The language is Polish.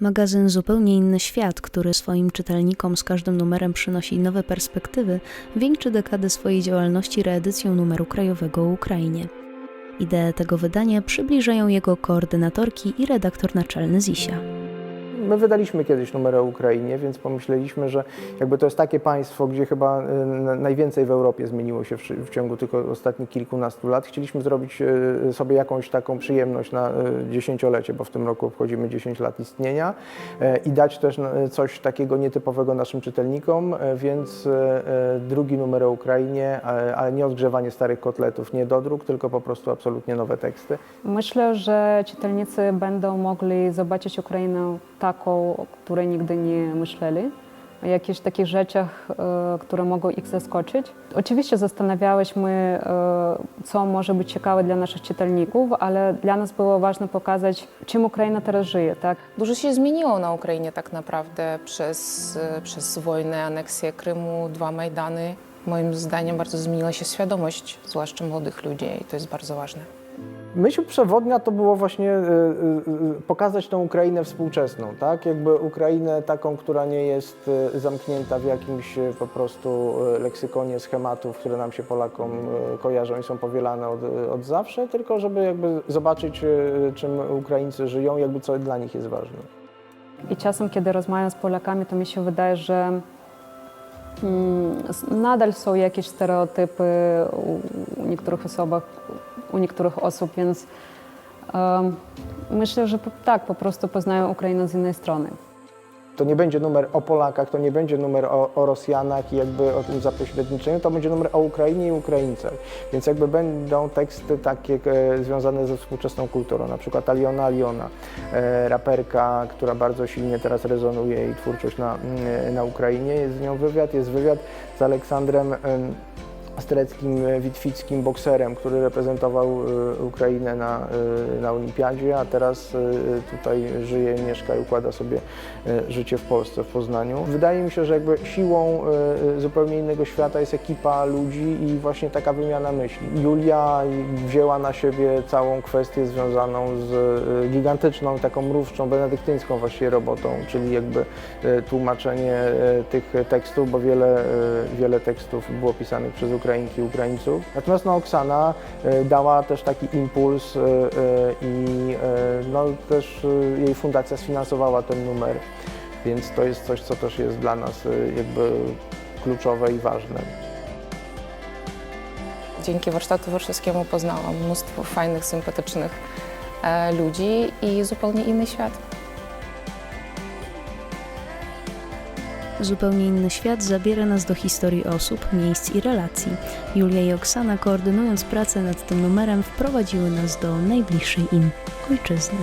Magazyn Zupełnie Inny Świat, który swoim czytelnikom z każdym numerem przynosi nowe perspektywy, wieńczy dekadę swojej działalności reedycją numeru krajowego o Ukrainie. Ideę tego wydania przybliżają jego koordynatorki i redaktor naczelny Zisia. My wydaliśmy kiedyś numer o Ukrainie, więc pomyśleliśmy, że jakby to jest takie państwo, gdzie chyba na- najwięcej w Europie zmieniło się w, ciągu tylko ostatnich kilkunastu lat. Chcieliśmy zrobić y, sobie jakąś taką przyjemność na y, dziesięciolecie, bo w tym roku obchodzimy 10 lat istnienia e, i dać też coś takiego nietypowego naszym czytelnikom, e, więc e, e, drugi numer o Ukrainie, ale nie odgrzewanie starych kotletów, nie dodruk, tylko po prostu absolutnie nowe teksty. Myślę, że czytelnicy będą mogli zobaczyć Ukrainę taką, o której nigdy nie myśleli, o jakichś takich rzeczach, e, które mogą ich zaskoczyć. Oczywiście zastanawiałyśmy, e, co może być ciekawe dla naszych czytelników, ale dla nas było ważne pokazać, czym Ukraina teraz żyje, tak? Dużo się zmieniło na Ukrainie tak naprawdę przez, przez wojnę, aneksję Krymu, dwa Majdany. Moim zdaniem bardzo zmieniła się świadomość, zwłaszcza młodych ludzi i to jest bardzo ważne. Myśl przewodnia to było właśnie y, y, y, pokazać tą Ukrainę współczesną, tak? Jakby Ukrainę taką, która nie jest zamknięta w jakimś po prostu leksykonie schematów, które nam się Polakom kojarzą i są powielane od, od zawsze, tylko żeby jakby zobaczyć, czym Ukraińcy żyją, jakby co dla nich jest ważne. I czasem, kiedy rozmawiam z Polakami, to mi się wydaje, że mm, nadal są jakieś stereotypy u niektórych osobach, u niektórych osób, więc myślę, że tak, po prostu poznają Ukrainę z innej strony. To nie będzie numer o Polakach, to nie będzie numer o, o Rosjanach i jakby o tym zapośredniczeniu, to będzie numer o Ukrainie i Ukraińcach. Więc jakby będą teksty takie e, związane ze współczesną kulturą, na przykład Aliona Aliona, e, raperka, która bardzo silnie teraz rezonuje jej twórczość na, mm, na Ukrainie. Jest z nią wywiad, jest wywiad z Aleksandrem em, Streckim, e, Witwickim, bokserem, który reprezentował e, Ukrainę na, e, na Olimpiadzie, a teraz e, tutaj żyje, mieszka i układa sobie e, życie w Polsce, w Poznaniu. Wydaje mi się, że jakby siłą e, zupełnie innego świata jest ekipa ludzi i właśnie taka wymiana myśli. Julia wzięła na siebie całą kwestię związaną z e, gigantyczną, taką mrówczą, benedyktyńską właściwie robotą, czyli jakby e, tłumaczenie e, tych tekstów, bo wiele, e, wiele tekstów było pisanych przez Ukrainki i Ukraińców. Natomiast no, Oksana e, dała też taki impuls e, e, i no, też jej fundacja sfinansowała ten numer, więc to jest coś, co też jest dla nas jakby kluczowe i ważne. Dzięki warsztatu warszawskiemu poznałam mnóstwo fajnych, sympatycznych ludzi i zupełnie inny świat. Zupełnie inny świat zabiera nas do historii osób, miejsc i relacji. Julia i Oksana, koordynując pracę nad tym numerem, wprowadziły nas do najbliższej im ojczyzny.